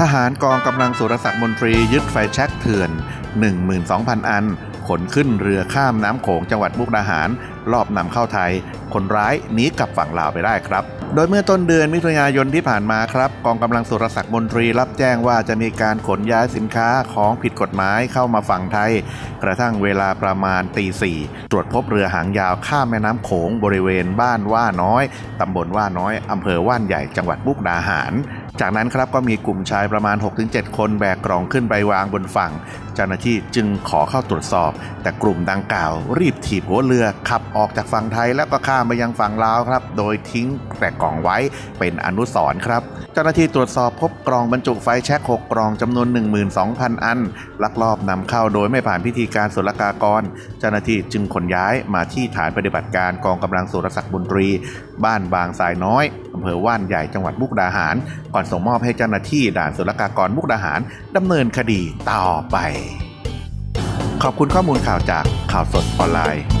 ทหารกองกำลังสุรศักดิ์มนตรียึดไฟแช็กเถื่อน 12,000 อัน ขนขึ้นเรือข้ามน้ำโขงจังหวัดมุกดาหาร รอบนำเข้าไทย คนร้ายหนีกลับฝั่งลาวไปได้ครับ โดยเมื่อต้นเดือนมิถุนายนที่ผ่านมาครับ กองกำลังสุรศักดิ์มนตรีรับแจ้งว่าจะมีการขนย้ายสินค้าของผิดกฎหมายเข้ามาฝั่งไทย กระทั่งเวลาประมาณตีสี่ตรวจพบเรือหางยาวข้ามแม่น้ำโขงบริเวณบ้านว่าน้อยตำบลว่าน้อยอำเภอว่านใหญ่จังหวัดมุกดาหารจากนั้นครับก็มีกลุ่มชายประมาณ 6-7 คนแบกกล่องขึ้นไปวางบนฝั่ง เจ้าหน้าที่จึงขอเข้าตรวจสอบ แต่กลุ่มดังกล่าว รีบถีบหัวเรือขับออกจากฝั่งไทยแล้วก็ข้ามไปยังฝั่งลาวครับ โดยทิ้งแต่กล่องไว้เป็นอนุสรณ์ครับ เจ้าหน้าที่ตรวจสอบพบกล่องบรรจุไฟแช็ก6กล่องจำนวน 12,000 อัน ลักลอบนำเข้าโดยไม่ผ่านพิธีการศุลกากร เจ้าหน้าที่จึงขนย้ายมาที่ฐานปฏิบัติการกองกำลังสุรศักดิ์บุญตรี บ้านบางทรายน้อยอำเภอว่านใหญ่จังหวัดมุกดาหาร ก่อนส่งมอบให้เจ้าหน้าที่ด่านศุลกากรมุกดาหารดำเนินคดีต่อไป ขอบคุณข้อมูลข่าวจากข่าวสดออนไลน์